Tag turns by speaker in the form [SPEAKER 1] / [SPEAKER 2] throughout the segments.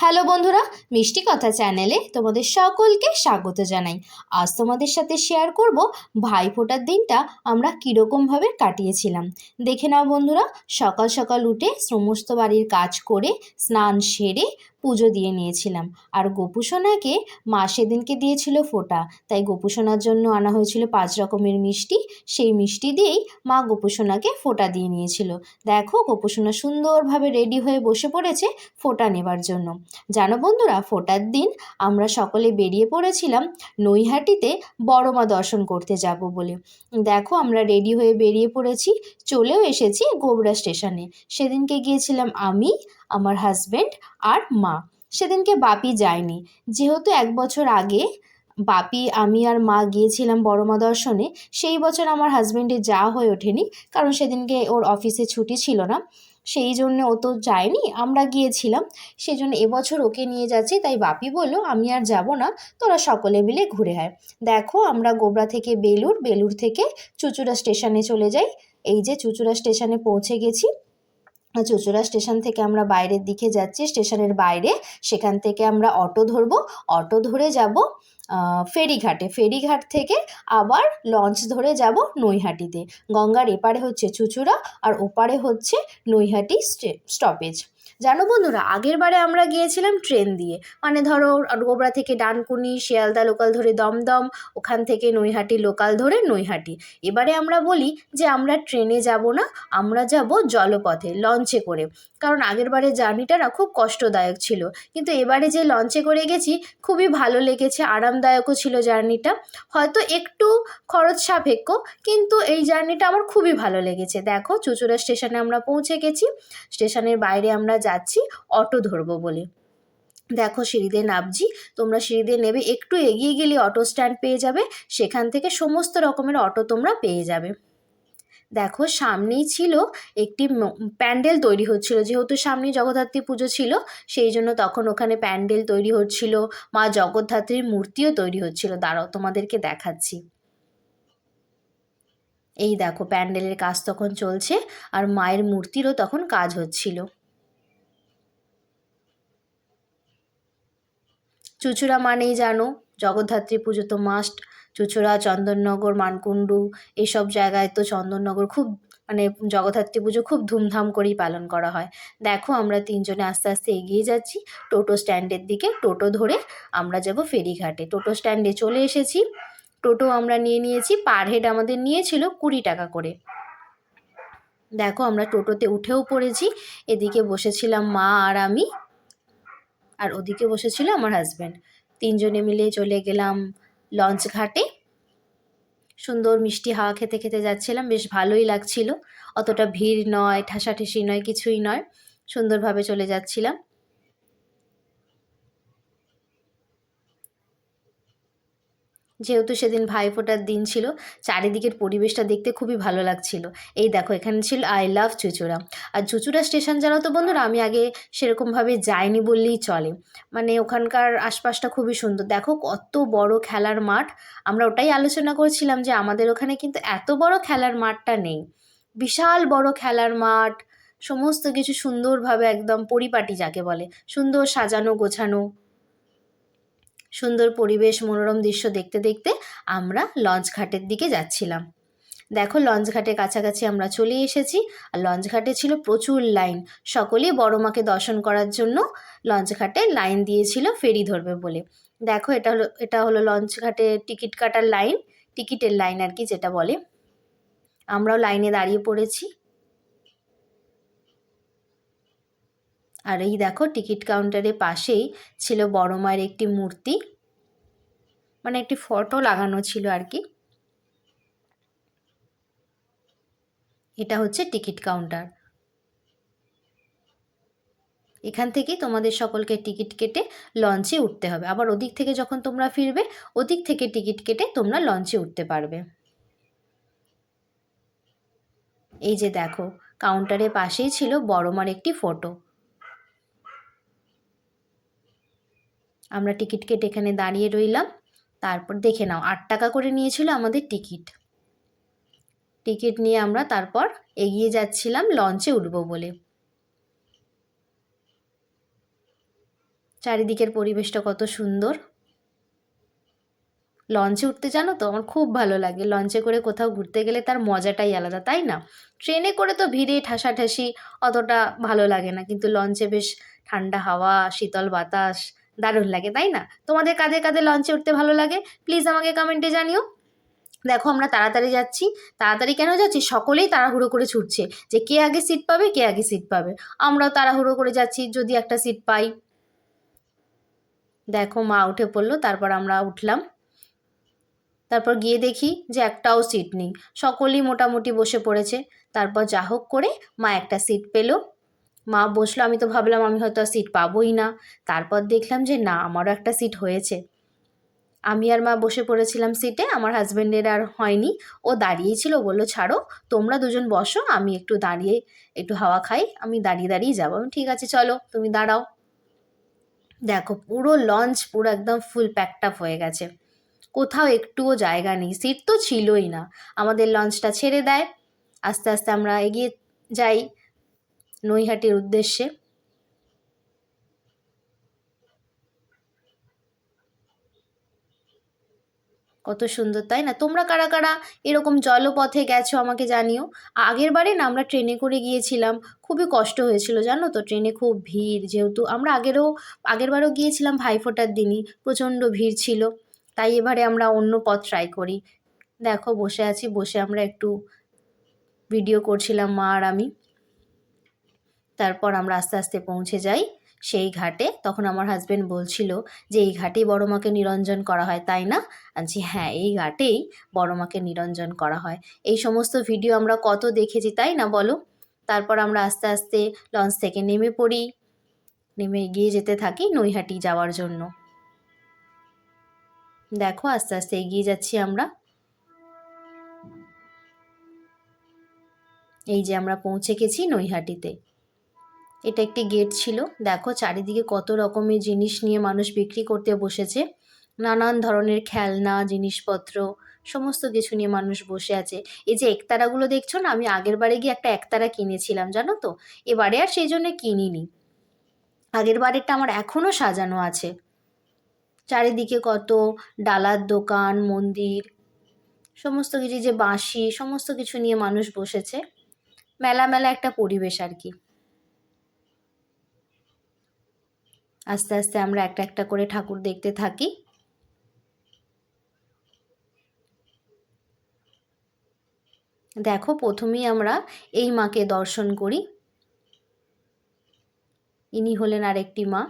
[SPEAKER 1] Hello বন্ধুরা, মিষ্টি কথা চ্যানেলে তোমাদের সকলকে স্বাগত জানাই। আজ তোমাদের সাথে শেয়ার করব ভাইফোঁটার দিনটা আমরা কীরকমভাবে কাটিয়েছিলাম। দেখে নাও বন্ধুরা, সকাল সকাল উঠে সমস্ত বাড়ির কাজ করে, স্নান সেরে পুজো দিয়ে নিয়েছিলাম। আর গোপুসোনাকে মা সেদিনকে দিয়েছিল ফোঁটা। তাই গোপুসোনার জন্য আনা হয়েছিল পাঁচ রকমের মিষ্টি। সেই মিষ্টি দিয়েই মা গোপুসোনাকে ফোটা দিয়ে নিয়েছিল। দেখো, গোপুসোনা সুন্দরভাবে রেডি হয়ে বসে পড়েছে ফোঁটা নেবার জন্য। জানো বন্ধুরা, ফোটার দিন আমরা সকলে বেরিয়ে পড়েছিলাম নৈহাটিতে বড় মা দর্শন করতে যাব বলে। দেখো, আমরা রেডি হয়ে বেরিয়ে পড়েছি, চলেও এসেছি গোবরা স্টেশনে। সেদিনকে গিয়েছিলাম আমি, আমার হাজব্যান্ড আর মা। সেদিনকে বাপি যায়নি। যেহেতু এক বছর আগে বাপি, আমি আর মা গিয়েছিলাম বড় মা দর্শনে, সেই বছর আমার হাজব্যান্ডের যাওয়া হয়ে ওঠেনি, কারণ সেদিনকে ওর অফিসে ছুটি ছিল না। সেই জন্য ও তো যায়নি, আমরা গিয়েছিলাম। সেই জন্য এবছর ওকে নিয়ে যাচ্ছি, তাই বাপি বলল, আমি আর যাব না, তোরা সকলে মিলে ঘুরে আয়। দেখো, আমরা গোবরা থেকে বেলুর বেলুর থেকে চুচুড়া স্টেশনে চলে যাই। এই যে চুচুড়া স্টেশনে পৌঁছে গেছি। চুচুড়া স্টেশন থেকে আমরা বাইরের দিকে যাচ্ছি, স্টেশনের বাইরে। সেখান থেকে আমরা অটো ধরব। অটো ধরে যাব ফেরিঘাটে। ফেরিঘাট থেকে আবার লঞ্চ ধরে যাব নৈহাটিতে। গঙ্গার এপারে হচ্ছে চুচুড়া আর ওপারে হচ্ছে নৈহাটি স্টপেজ। জানো বন্ধুরা, আগের বারে আমরা গিয়েছিলাম ট্রেন দিয়ে। মানে ধরো, গোবরা থেকে ডানকুনি, শিয়ালদা লোকাল ধরে দমদম, ওখান থেকে নৈহাটি লোকাল ধরে নৈহাটি। এবারে আমরা বলি যে আমরা ট্রেনে যাব না, আমরা যাব জলপথে, লঞ্চে করে। কারণ আগের বারে জার্নিটা না খুব কষ্টদায়ক ছিল। কিন্তু এবারে যে লঞ্চে করে গেছি, খুবই ভালো লেগেছে, আরামদায়কও ছিল জার্নিটা। হয়তো একটু খরচ সাপেক্ষ, কিন্তু এই জার্নিটা আমার খুবই ভালো লেগেছে। দেখো, চুচুড়া স্টেশনে আমরা পৌঁছে গেছি। স্টেশনের বাইরে আমরা যাচ্ছি, অটো ধরবো বলে। দেখো সিঁড়িতে নামছি, তোমরা সিঁড়িতে নেবে, একটু এগিয়ে গেলে অটো স্ট্যান্ড পেয়ে যাবে, সেখান থেকে সমস্ত রকমের অটো তোমরা পেয়ে যাবে। দেখো সামনেই ছিল একটি প্যান্ডেল তৈরি হচ্ছিল, যেহেতু সামনেই জগদ্ধাত্রী পুজো ছিল, সেই জন্য তখন ওখানে প্যান্ডেল তৈরি হচ্ছিল, মা জগদ্ধাত্রীর মূর্তিও তৈরি হচ্ছিল। দাঁড়াও, তোমাদেরকে দেখাচ্ছি। এই দেখো প্যান্ডেলের কাজ তখন চলছে, আর মায়ের মূর্তিরও তখন কাজ হচ্ছিল। চুচুড়া মানেই জানো, জগদ্ধাত্রী পুজো তো মাস্ট চুচুড়া, চন্দননগর, মানকুণ্ডু এইসব জায়গায় তো চন্দননগর খুব মানে জগদ্ধাত্রী পুজো খুব ধুমধাম করেই পালন করা হয়। দেখো আমরা তিনজনে আস্তে আস্তে এগিয়ে যাচ্ছি, টোটো স্ট্যান্ডের দিকে, টোটো ধরে আমরা যাব ফেরিঘাটে। টোটো স্ট্যান্ডে চলে এসেছি, টোটো আমরা নিয়ে নিয়েছি পার হেড আমাদের নিয়েছিল কুড়ি টাকা করে। দেখো আমরা টোটোতে উঠেও পড়েছি, এদিকে বসেছিলাম মা আর আমি। আর ওদিকে বসেছিল আমার হাজব্যান্ড তিনজনে মিলে চলে গেলাম লঞ্চ ঘাটে। সুন্দর মিষ্টি হাওয়া খেতে খেতে যাচ্ছিলাম, বেশ ভালোই লাগছিল। অতটা ভিড় নয়, ঠাসাঠাসি নয়, কিছুই নয়। সুন্দরভাবে চলে যাচ্ছিলাম। যেহেতু সেদিন ভাইফোঁটার দিন ছিল, চারিদিকের পরিবেশটা দেখতে খুবই ভালো লাগছিল। এই দেখো, এখানে ছিল আই লাভ চুচুড়া। আর চুচুড়া স্টেশন জানো তো বন্ধুরা, আমি আগে সেরকমভাবে যাইনি বললেই চলে। মানে ওখানকার আশপাশটা খুবই সুন্দর। দেখো কত বড় খেলার মাঠ। আমরা ওটাই আলোচনা করছিলাম যে আমাদের ওখানে কিন্তু এত বড় খেলার মাঠটা নেই। বিশাল বড় খেলার মাঠ, সমস্ত কিছু সুন্দরভাবে একদম পরিপাটি যাকে বলে। সুন্দর সাজানো গোছানো। সুন্দর পরিবেশ, মনোরম দৃশ্য দেখতে দেখতে আমরা লঞ্চ ঘাটের দিকে যাচ্ছিলাম। দেখো, লঞ্চ ঘাটের কাছাকাছি আমরা চলে এসেছি আর লঞ্চ ঘাটে ছিল প্রচুর লাইন। সকলেই বড় মাকে দর্শন করার জন্য লঞ্চ ঘাটে লাইন দিয়েছিল, ফেরি ধরবে বলে। দেখো, এটা হলো এটা হলো লঞ্চ ঘাটে টিকিট কাটার লাইন, টিকিটের লাইন আর কি যেটা বলে। আমরাও লাইনে দাঁড়িয়ে পড়েছি। আর এই দেখো টিকিট কাউন্টারের পাশেই ছিল বড় মায়ের একটি মূর্তি। মানে একটি ফটো লাগানো ছিল আর কি। এটা হচ্ছে টিকিট কাউন্টার। এখান থেকেই তোমাদের সকলকে টিকিট কেটে লঞ্চে উঠতে হবে। আবার ওদিক থেকে যখন তোমরা ফিরবে, ওদিক থেকে টিকিট কেটে তোমরা লঞ্চে উঠতে পারবে। এই যে দেখো, কাউন্টারের পাশেই ছিল বড় মার একটি ফটো। আমরা টিকিট কেটে এখানে দাঁড়িয়ে রইলাম। তারপর দেখে নাও, আট টাকা করে নিয়েছিল আমাদের টিকিট। টিকিট নিয়ে আমরা তারপর এগিয়ে যাচ্ছিলাম, লঞ্চে উঠব বলে। চারিদিকের পরিবেশটা কত সুন্দর। লঞ্চে উঠতে জানো তো, আমার খুব ভালো লাগে। লঞ্চে করে কোথাও ঘুরতে গেলে তার মজাটাই আলাদা, তাই না? ট্রেনে করে তো ভিড়ে ঠাসাঠাসি অতটা ভালো লাগে না, কিন্তু লঞ্চে বেশ ঠান্ডা হাওয়া, শীতল বাতাস দারুণ লাগে, তাই না? তোমাদের কাদের কাদের লঞ্চে উঠতে ভালো লাগে? প্লিজ আমাকে কমেন্টে জানিও। দেখো, আমরা তাড়াতাড়ি যাচ্ছি। তাড়াতাড়ি কেন যাচ্ছি? সকলেই তাড়াহুড়ো করে ছুটছে যে কে আগে সিট পাবে, কে আগে সিট পাবে। আমরাও তাড়াহুড়ো করে যাচ্ছি, যদি একটা সিট পাই। দেখো, মা উঠে পড়ল, তারপর আমরা উঠলাম। তারপর গিয়ে দেখি যে একটাও সিট নেই। সকলেই মোটামুটি বসে পড়েছে। তারপর যা হোক করে মা একটা সিট পেল। মা বসল, আমি তো ভাবলাম আমি হয়তো আর সিট পাবোই না। তারপর দেখলাম যে না, আমারও একটা সিট হয়েছে। আমি আর মা বসে পড়েছিলাম সিটে আমার হাজব্যান্ডের আর হয়নি। ও দাঁড়িয়েই ছিল, বলল, ছাড়ো, তোমরা দুজন বসো, আমি একটু দাঁড়িয়ে একটু হাওয়া খাই, আমি দাঁড়িয়ে দাঁড়িয়ে যাব। আমি ঠিক আছে, চলো, তুমি দাঁড়াও। দেখো, পুরো লঞ্চ পুরো একদম ফুল প্যাকড আপ হয়ে গেছে। কোথাও একটুও জায়গা নেই সিট তো ছিলই না। আমাদের লঞ্চটা ছেড়ে দেয়। আস্তে আস্তে আমরা এগিয়ে যাই। নৈহাটির উদ্দেশ্যে। কত সুন্দর, তাই না? তোমরা কারা কারা এরকম জলপথে গেছো আমাকে জানিও। আগের বারে না আমরা ট্রেনে করে গিয়েছিলাম, খুবই কষ্ট হয়েছিল, জানো তো? ট্রেনে খুব ভিড়, যেহেতু আমরা আগেরও, আগের বারও গিয়েছিলাম ভাইফোঁটার দিনই, প্রচণ্ড ভিড় ছিল। তাই এবারে আমরা অন্য পথ ট্রাই করি। দেখো, বসে আছি, বসে আমরা একটু ভিডিও করছিলাম মা আর আমি। তারপর আমরা আস্তে আস্তে পৌঁছে যাই সেই ঘাটে। তখন আমার হাজব্যান্ড বলছিল যে, এই ঘাটেই বড় মাকে নিরঞ্জন করা হয়, তাই না? আনছি হ্যাঁ এই ঘাটেই বড় মাকে নিরঞ্জন করা হয়। এই সমস্ত ভিডিও আমরা কত দেখেছি, তাই না বলো? তারপর আমরা আস্তে আস্তে লঞ্চ থেকে নেমে পড়ি। নেমে এগিয়ে যেতে থাকি নৈহাটি যাওয়ার জন্য। দেখো, আস্তে আস্তে এগিয়ে যাচ্ছি আমরা। এই যে আমরা পৌঁছে গেছি নৈহাটিতে। এটা একটি গেট ছিল। দেখো চারিদিকে কত রকমের জিনিস নিয়ে মানুষ বিক্রি করতে বসেছে। নানান ধরনের খেলনা, জিনিসপত্র, সমস্ত কিছু নিয়ে মানুষ বসে আছে। এই যে একতারাগুলো দেখছ না, আমি আগের বারে গিয়ে একটা একতারা কিনেছিলাম, জানো তো? এবারে আর সেই জন্য কিনিনি। আগের বারেরটা আমার এখনও সাজানো আছে। চারিদিকে কত ডালার দোকান, মন্দির, সমস্ত কিছু যে বাঁশি, সমস্ত কিছু নিয়ে মানুষ বসেছে। মেলা মেলা একটা পরিবেশ আর কি। আস্তে আস্তে আমরা একটা একটা করে ঠাকুর দেখতে থাকি। দেখো, প্রথমেই আমরা এই মাকে দর্শন করি। ইনি হলেন আরেকটি মা।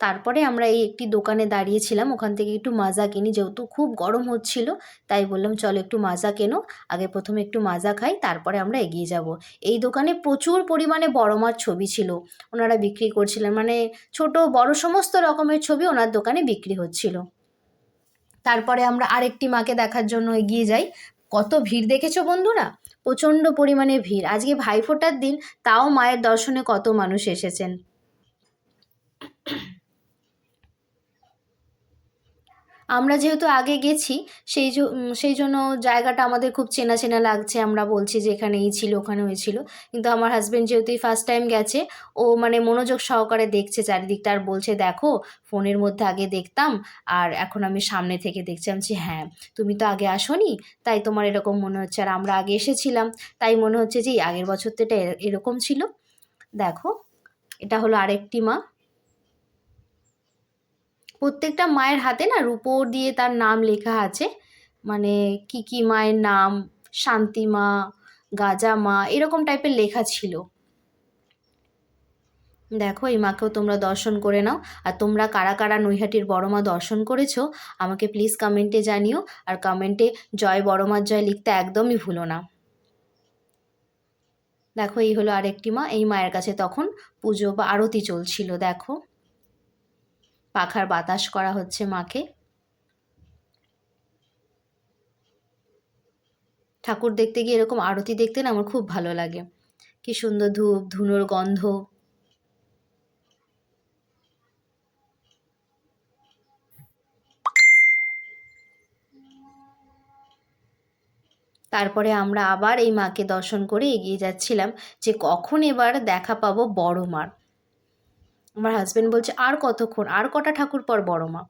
[SPEAKER 1] তারপরে আমরা এই একটি দোকানে দাঁড়িয়েছিলাম। ওখান থেকে একটু মাজা কিনি। যেহেতু খুব গরম হচ্ছিল, তাই বললাম, চলো একটু মাজা কেনো। আগে প্রথমে একটু মাজা খাই, তারপরে আমরা এগিয়ে যাব। এই দোকানে প্রচুর পরিমাণে বড় মার ছবি ছিল। ওনারা বিক্রি করছিলেন মানে ছোট, বড় সমস্ত রকমের ছবি ওনার দোকানে বিক্রি হচ্ছিল। তারপরে আমরা আরেকটি মাকে দেখার জন্য এগিয়ে যাই। কত ভিড় দেখেছ বন্ধুরা? প্রচণ্ড পরিমাণে ভিড়। আজকে ভাইফোঁটার দিন, তাও মায়ের দর্শনে কত মানুষ এসেছেন। আমরা যেহেতু আগে গেছি, সেই সেই জন্য জায়গাটা আমাদের খুব চেনা চেনা লাগছে। আমরা বলছি যে এখানে এই ছিল, ওখানে ওই ছিল। কিন্তু আমার হাজব্যান্ড যেহেতু এই ফার্স্ট টাইম গেছে, ও মানে মনোযোগ সহকারে দেখছে চারিদিকটা আর বলছে, দেখো, ফোনের মধ্যে আগে দেখতাম আর এখন আমি সামনে থেকে দেখছি। আমি হ্যাঁ তুমি তো আগে আসোনি, তাই তোমার এরকম মনে হচ্ছে। আর আমরা আগে এসেছিলাম, তাই মনে হচ্ছে যে আগের বছর তো এটা এরকম ছিল। দেখো, এটা হলো আরেকটি মা। প্রত্যেকটা মায়ের হাতে না রূপোর দিয়ে তার নাম লেখা আছে। মানে কি কি মায়ের নাম? শান্তি মা, গাজা মা, এরকম টাইপের লেখা ছিল। দেখো, এই মাকেও তোমরা দর্শন করে নাও। আর তোমরা কারা কারা নৈহাটির বড় মা দর্শন করেছ, আমাকে প্লিজ কমেন্টে জানিও। আর কমেন্টে জয় বড় মার জয় লিখতে একদমই ভুলো না। দেখো, এই হলো আরেকটি মা। এই মায়ের কাছে তখন পুজো বা আরতি চলছিল, দেখো। পাখার বাতাস করা হচ্ছে মাকে। ঠাকুর দেখতে গিয়ে এরকম আরতি দেখতে না আমার খুব ভালো লাগে। কি সুন্দর ধূপ, ধুনোর গন্ধ। তারপরে আমরা আবার এই মাকে দর্শন করে এগিয়ে যাচ্ছিলাম যে কখন এবার দেখা পাবো বড় মার। আমার হাজব্যান্ড বলছে, আর কতক্ষণ? আর কটা ঠাকুর পর বড় মা?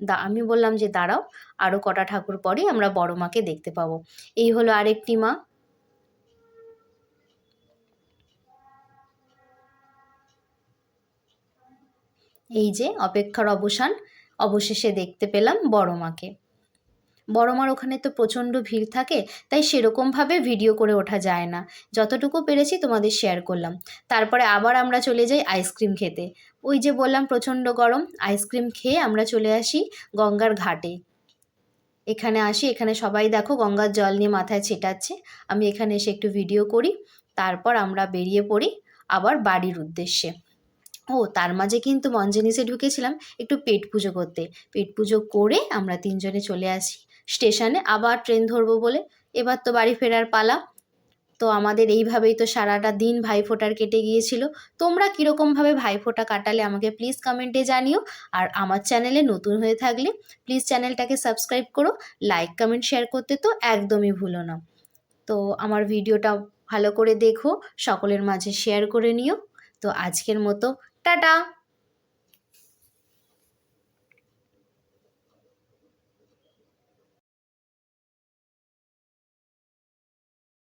[SPEAKER 1] দা, আমি বললাম যে, দাঁড়াও আরও কটা ঠাকুর পরেই আমরা বড় মাকে দেখতে পাবো। এই হলো আরেকটি মা। এই যে, অপেক্ষার অবসান, অবশেষে দেখতে পেলাম বড় মাকে। বড় মার ওখানে তো প্রচণ্ড ভিড় থাকে, তাই সেরকমভাবে ভিডিও করে ওঠা যায় না। যতটুকু পেরেছি তোমাদের শেয়ার করলাম। তারপরে আবার আমরা চলে যাই আইসক্রিম খেতে। ওই যে বললাম প্রচণ্ড গরম আইসক্রিম খেয়ে আমরা চলে আসি গঙ্গার ঘাটে। এখানে আসি, এখানে সবাই দেখো গঙ্গার জল নিয়ে মাথায় ছেটাচ্ছে। আমি এখানে এসে একটু ভিডিও করি, তারপর আমরা বেরিয়ে পড়ি আবার বাড়ির উদ্দেশ্যে। ও, তার মাঝে কিন্তু মঞ্জেনিসে ঢুকেছিলাম একটু পেট পুজো করতে। পেট পুজো করে আমরা তিনজনে চলে আসি। স্টেশনে আবার ট্রেন ধরবো বলে। এবার তো বাড়ি ফেরার পালা। তো আমাদের এইভাবেই তো সারাটা দিন ভাইফোঁটার কেটে গিয়েছিল। তোমরা কীরকমভাবে ভাইফোঁটা কাটালে আমাকে প্লিজ কমেন্টে জানিও। আর আমার চ্যানেলে নতুন হয়ে থাকলে প্লিজ চ্যানেলটাকে সাবস্ক্রাইব করো লাইক কমেন্ট শেয়ার করতে তো একদমই ভুলো না। তো আমার ভিডিওটা ভালো করে দেখো, সকলের মাঝে শেয়ার করে নিও। তো আজকের মতো, টাটা!